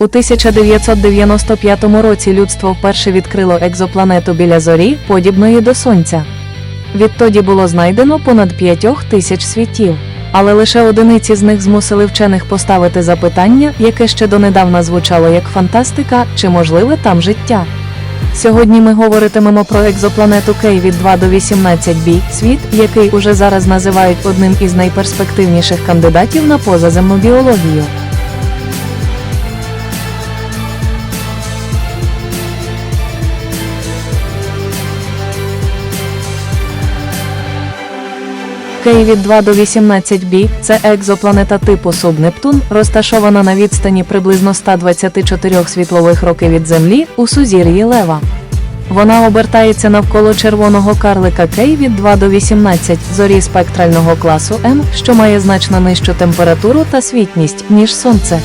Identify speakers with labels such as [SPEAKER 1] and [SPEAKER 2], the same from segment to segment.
[SPEAKER 1] У 1995 році людство вперше відкрило екзопланету біля зорі, подібної до Сонця. Відтоді було знайдено понад 5 тисяч світів. Але лише одиниці з них змусили вчених поставити запитання, яке ще донедавна звучало як фантастика, чи можливе там життя. Сьогодні ми говоритимемо про екзопланету Кей від 2 до 18 b світ, який уже зараз називають одним із найперспективніших кандидатів на позаземну біологію. Кей від 2 до 18 b це екзопланета типу субнептун, розташована на відстані приблизно 124 світлових років від Землі у сузір'ї Лева. Вона обертається навколо червоного карлика Кей від 2 до 18 зорі спектрального класу М, що має значно нижчу температуру та світність, ніж Сонце.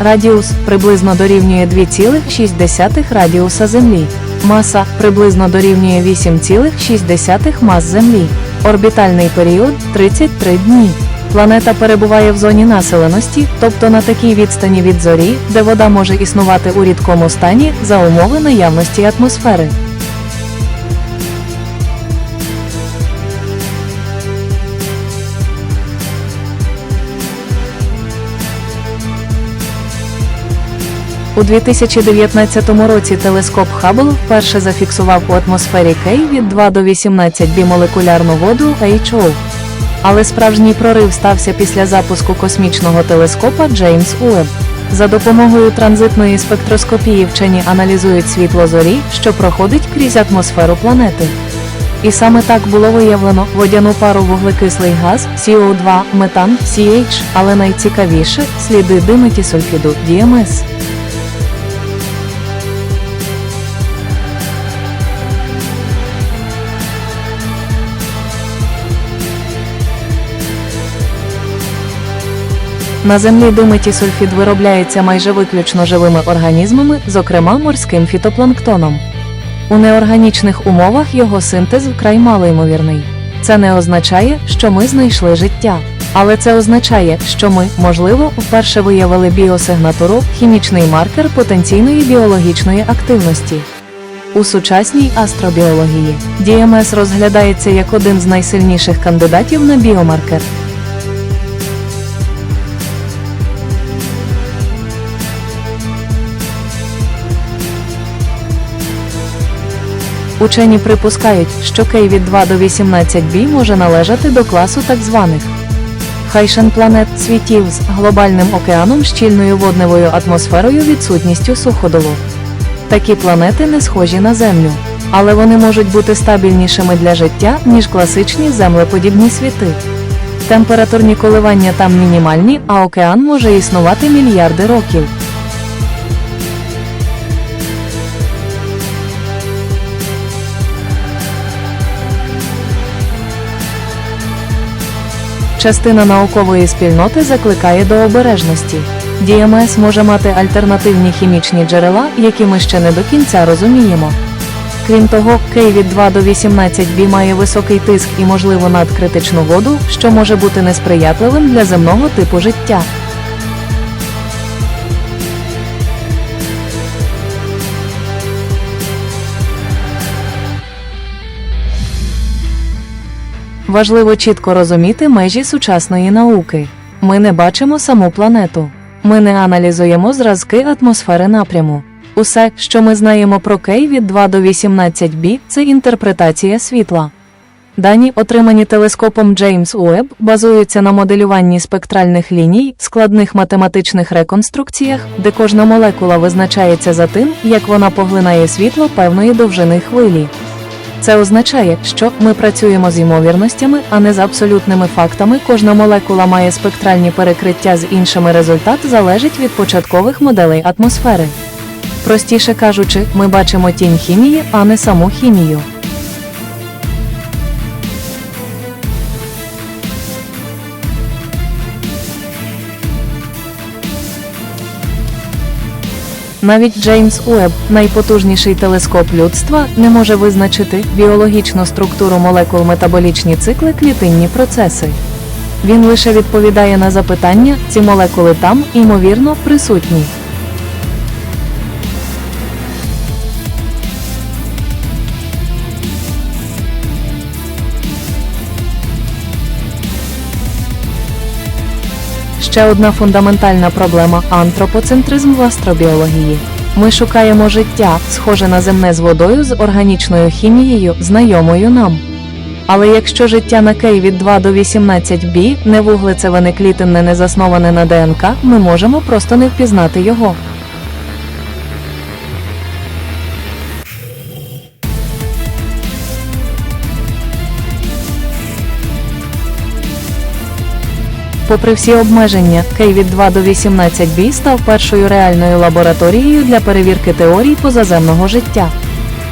[SPEAKER 1] Радіус приблизно дорівнює 2,6 радіуса Землі. Маса приблизно дорівнює 8,6 мас Землі. Орбітальний період 33 дні. Планета перебуває в зоні населеності, тобто на такій відстані від зорі, де вода може існувати у рідкому стані за умови наявності атмосфери. У 2019 році телескоп Хаббл вперше зафіксував у атмосфері Кей від 2 до 18 бімолекулярну воду HO. Але справжній прорив стався після запуску космічного телескопа Джеймс Уеб. За допомогою транзитної спектроскопії вчені аналізують світло зорі, що проходить крізь атмосферу планети. І саме так було виявлено водяну пару вуглекислий газ CO2, метан CH, але найцікавіше сліди диметісульфіду DMS. На землі диметісульфід виробляється майже виключно живими організмами, зокрема морським фітопланктоном. У неорганічних умовах його синтез вкрай малоймовірний. Це не означає, що ми знайшли життя. Але це означає, що ми, можливо, вперше виявили біосигнатуру, хімічний маркер потенційної біологічної активності. У сучасній астробіології DMS розглядається як один з найсильніших кандидатів на біомаркер. Учені припускають, що Кей від 2 до 18 b може належати до класу так званих Хайшен планет світів з глобальним океаном щільною водневою атмосферою відсутністю суходолу. Такі планети не схожі на Землю, але вони можуть бути стабільнішими для життя, ніж класичні землеподібні світи. Температурні коливання там мінімальні, а океан може існувати мільярди років. Частина наукової спільноти закликає до обережності. ДМС може мати альтернативні хімічні джерела, які ми ще не до кінця розуміємо. Крім того, Кей від 2 до 18 бі має високий тиск і можливо надкритичну воду, що може бути несприятливим для земного типу життя. Важливо чітко розуміти межі сучасної науки. Ми не бачимо саму планету. Ми не аналізуємо зразки атмосфери напряму. Усе, що ми знаємо про Кей від 2 до 18 b це інтерпретація світла. Дані, отримані телескопом Джеймс Уеб, базуються на моделюванні спектральних ліній, складних математичних реконструкціях, де кожна молекула визначається за тим, як вона поглинає світло певної довжини хвилі. Це означає, що ми працюємо з ймовірностями, а не з абсолютними фактами. Кожна молекула має спектральні перекриття з іншими. Результат залежить від початкових моделей атмосфери. Простіше кажучи, ми бачимо тінь хімії, а не саму хімію. Навіть Джеймс Уеб, найпотужніший телескоп людства, не може визначити біологічну структуру молекул метаболічні цикли клітинні процеси. Він лише відповідає на запитання, ці молекули там, ймовірно, присутні. Ще одна фундаментальна проблема антропоцентризм в астробіології. Ми шукаємо життя, схоже на земне з водою з органічною хімією, знайомою нам. Але якщо життя на Кей від 2 до 18 бі не вуглецеване клітинне не засноване на ДНК, ми можемо просто не впізнати його. Попри всі обмеження, Кей від 2 до 18 b став першою реальною лабораторією для перевірки теорій позаземного життя.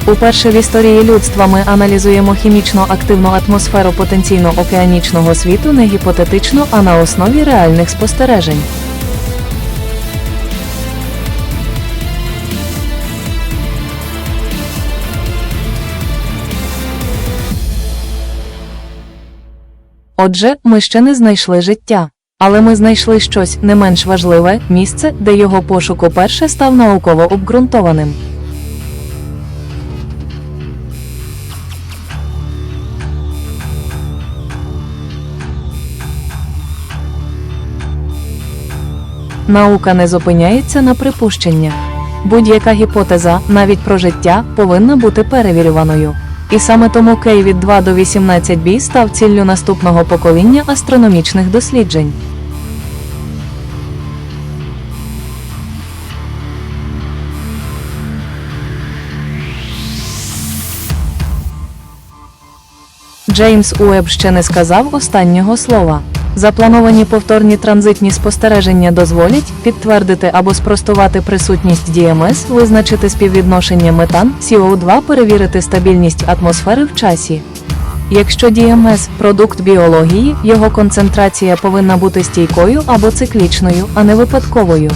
[SPEAKER 1] Уперше в історії людства ми аналізуємо хімічно активну атмосферу потенційно океанічного світу не гіпотетично, а на основі реальних спостережень. Отже, ми ще не знайшли життя. Але ми знайшли щось не менш важливе місце, де його пошук уперше став науково обґрунтованим. Наука не зупиняється на припущеннях. Будь-яка гіпотеза, навіть про життя, повинна бути перевірюваною. І саме тому Кей від 2 до 18 b став ціллю наступного покоління астрономічних досліджень. Джеймс Уеб ще не сказав останнього слова. Заплановані повторні транзитні спостереження дозволять підтвердити або спростувати присутність ДМС, визначити співвідношення метан, СО2, перевірити стабільність атмосфери в часі. Якщо ДМС – продукт біології, його концентрація повинна бути стійкою або циклічною, а не випадковою.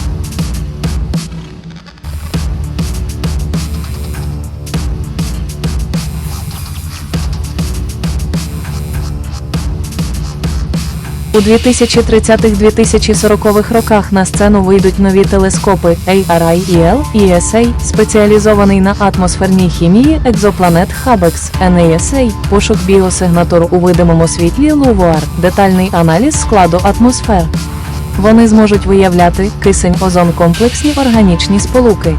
[SPEAKER 1] У 2030-2040 роках на сцену вийдуть нові телескопи ARIEL ESA, спеціалізований на атмосферній хімії екзопланет Habex, NASA, пошук біосигнатур у видимому світлі LUVOIR, детальний аналіз складу атмосфер. Вони зможуть виявляти кисень, озон, комплексні органічні сполуки.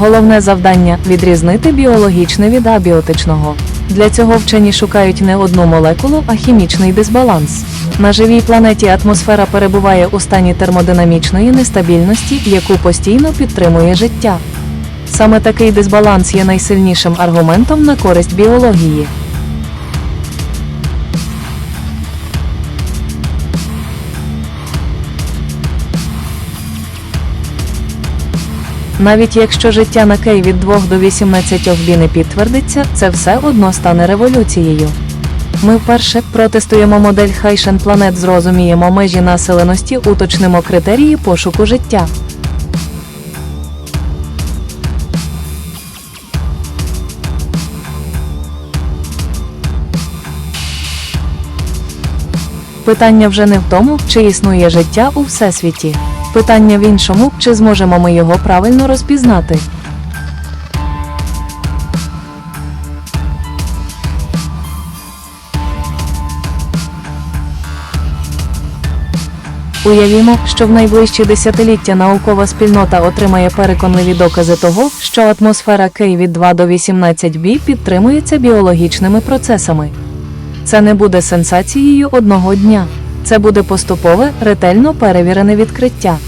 [SPEAKER 1] Головне завдання відрізнити біологічне від абіотичного. Для цього вчені шукають не одну молекулу, а хімічний дисбаланс. На живій планеті атмосфера перебуває у стані термодинамічної нестабільності, яку постійно підтримує життя. Саме такий дисбаланс є найсильнішим аргументом на користь біології. Навіть якщо життя на Кей від 2 до 18 бі не підтвердиться, це все одно стане революцією. Ми вперше протестуємо модель Хайшен планет, зрозуміємо межі населеності, уточнимо критерії пошуку життя. Питання вже не в тому, чи існує життя у всесвіті. Питання в іншому, чи зможемо ми його правильно розпізнати. Уявімо, що в найближчі десятиліття наукова спільнота отримає переконливі докази того, що атмосфера Кей від 2 до 18 бі підтримується біологічними процесами. Це не буде сенсацією одного дня. Це буде поступове, ретельно перевірене відкриття.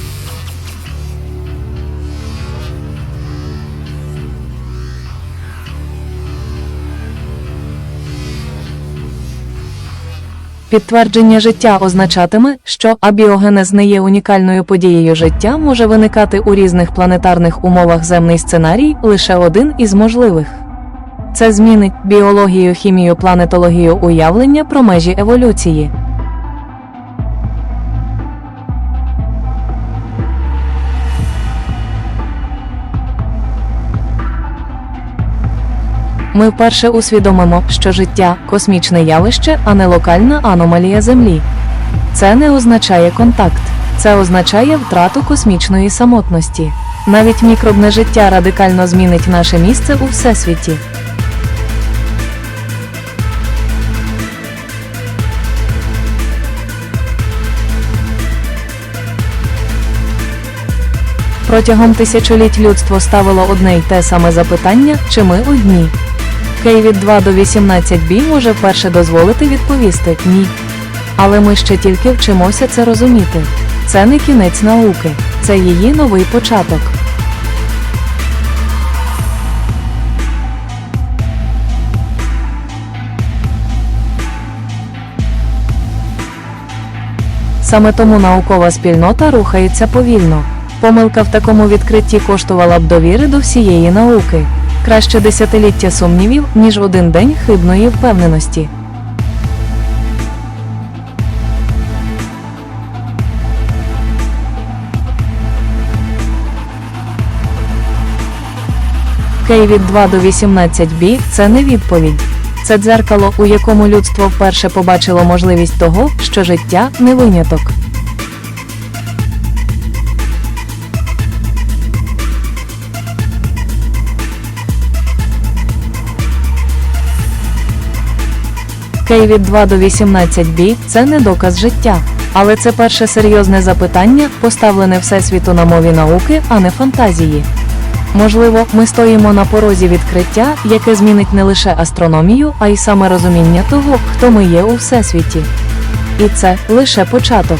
[SPEAKER 1] Підтвердження життя означатиме, що абіогенез не є унікальною подією життя може виникати у різних планетарних умовах земний сценарій лише один із можливих. Це змінить біологію, хімію, планетологію уявлення про межі еволюції. Ми вперше усвідомимо, що життя космічне явище, а не локальна аномалія Землі. Це не означає контакт, це означає втрату космічної самотності. Навіть мікробне життя радикально змінить наше місце у всесвіті. Протягом тисячоліть людство ставило одне й те саме запитання, чи ми одні. Кей від 2 до 18 бій може вперше дозволити відповісти ні. Але ми ще тільки вчимося це розуміти. Це не кінець науки, це її новий початок. Саме тому наукова спільнота рухається повільно. Помилка в такому відкритті коштувала б довіри до всієї науки. Краще десятиліття сумнівів, ніж один день хибної впевненості. Кей від 2 до 18 бі це не відповідь. Це дзеркало, у якому людство вперше побачило можливість того, що життя не виняток. Кей від 2 до 18 бій це не доказ життя. Але це перше серйозне запитання, поставлене Всесвіту на мові науки, а не фантазії. Можливо, ми стоїмо на порозі відкриття, яке змінить не лише астрономію, а й саме розуміння того, хто ми є у всесвіті. І це лише початок.